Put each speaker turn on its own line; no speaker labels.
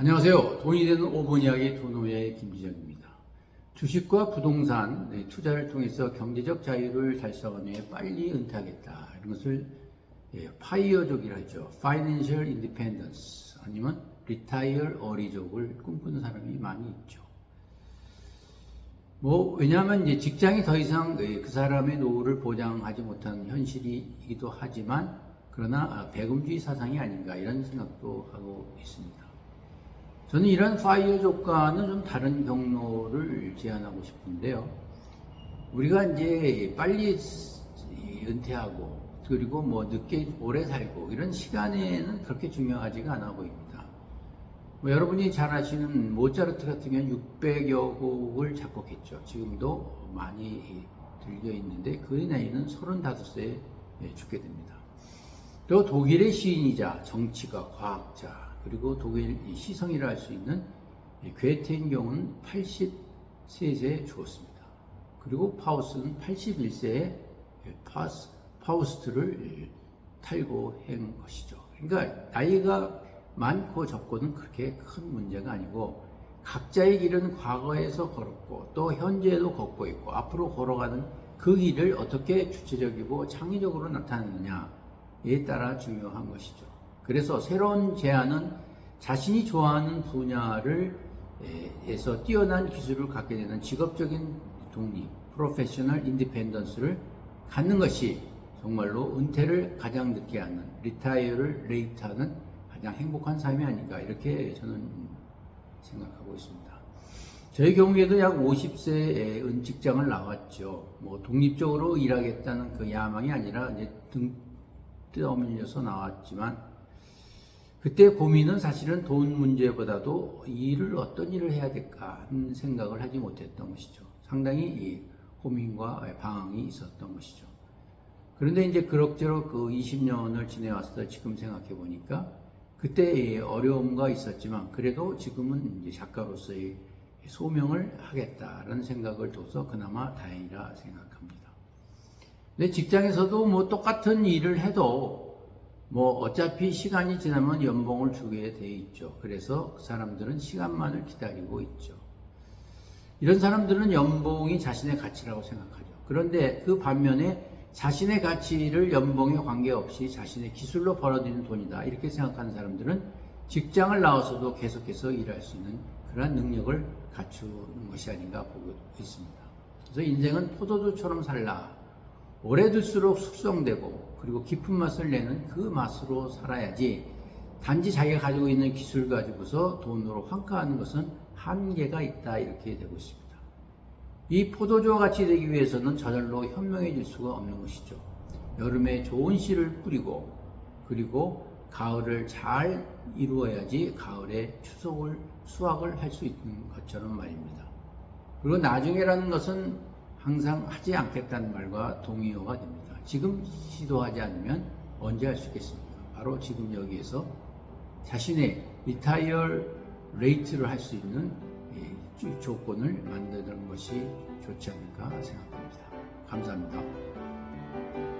안녕하세요. 돈이 되는 5분 이야기 돈노의 김지정입니다. 주식과 부동산 네, 투자를 통해서 경제적 자유를 달성한 후에 빨리 은퇴하겠다. 이런 것을 예, 파이어족이라 하죠. Financial Independence 아니면 Retire Early족을 꿈꾸는 사람이 많이 있죠. 뭐 왜냐하면 이제 직장이 더 이상 예, 그 사람의 노후를 보장하지 못하는 현실이기도 하지만 그러나 아, 배금주의 사상이 아닌가 이런 생각도 하고 있습니다. 저는 이런 파이어족과는 좀 다른 경로를 제안하고 싶은데요. 우리가 이제 빨리 은퇴하고 그리고 뭐 늦게 오래 살고 이런 시간에는 그렇게 중요하지가 않아 보입니다. 뭐 여러분이 잘 아시는 모차르트 같은 경우는 600여 곡을 작곡했죠. 지금도 많이 들려 있는데 그의 나이는 35세에 죽게 됩니다. 또 독일의 시인이자 정치가 과학자 그리고 독일 시성이라 할 수 있는 괴테인 경우는 83세에 죽었습니다. 그리고 파우스는 81세에 파스, 파우스트를 탈고한 것이죠. 그러니까 나이가 많고 적고는 그렇게 큰 문제가 아니고 각자의 길은 과거에서 걸었고 또 현재에도 걷고 있고 앞으로 걸어가는 그 길을 어떻게 주체적이고 창의적으로 나타내느냐에 따라 중요한 것이죠. 그래서 새로운 제안은 자신이 좋아하는 분야를 에서 뛰어난 기술을 갖게 되는 직업적인 독립, 프로페셔널 인디펜던스를 갖는 것이 정말로 은퇴를 가장 늦게 하는 리타이어를 레이트하는 가장 행복한 삶이 아닌가 이렇게 저는 생각하고 있습니다. 저희 경우에도 약 50세에 직장을 나왔죠. 뭐 독립적으로 일하겠다는 그 야망이 아니라 이제 등 떠밀려서 나왔지만 그때 고민은 사실은 돈 문제보다도 일을 어떤 일을 해야 될까 하는 생각을 하지 못했던 것이죠. 상당히 고민과 방황이 있었던 것이죠. 그런데 이제 그럭저럭 그 20년을 지내왔을 때 지금 생각해 보니까 그때 어려움과 있었지만 그래도 지금은 이제 작가로서의 소명을 하겠다라는 생각을 둬서 그나마 다행이라 생각합니다. 근데 직장에서도 뭐 똑같은 일을 해도 뭐 어차피 시간이 지나면 연봉을 주게 돼 있죠. 그래서 그 사람들은 시간만을 기다리고 있죠. 이런 사람들은 연봉이 자신의 가치라고 생각하죠. 그런데 그 반면에 자신의 가치를 연봉에 관계없이 자신의 기술로 벌어들이는 돈이다. 이렇게 생각하는 사람들은 직장을 나와서도 계속해서 일할 수 있는 그러한 능력을 갖추는 것이 아닌가 보고 있습니다. 그래서 인생은 포도주처럼 살라. 오래 둘수록 숙성되고 그리고 깊은 맛을 내는 그 맛으로 살아야지 단지 자기가 가지고 있는 기술 가지고서 돈으로 환가하는 것은 한계가 있다 이렇게 되고 있습니다. 이 포도주와 같이 되기 위해서는 저절로 현명해질 수가 없는 것이죠. 여름에 좋은 씨를 뿌리고 그리고 가을을 잘 이루어야지 가을에 추석을 수확을 할 수 있는 것처럼 말입니다. 그리고 나중에라는 것은 항상 하지 않겠다는 말과 동의어가 됩니다. 지금 시도하지 않으면 언제 할 수 있겠습니까? 바로 지금 여기에서 자신의 리타이어 레이트를 할 수 있는 조건을 만드는 것이 좋지 않을까 생각합니다. 감사합니다.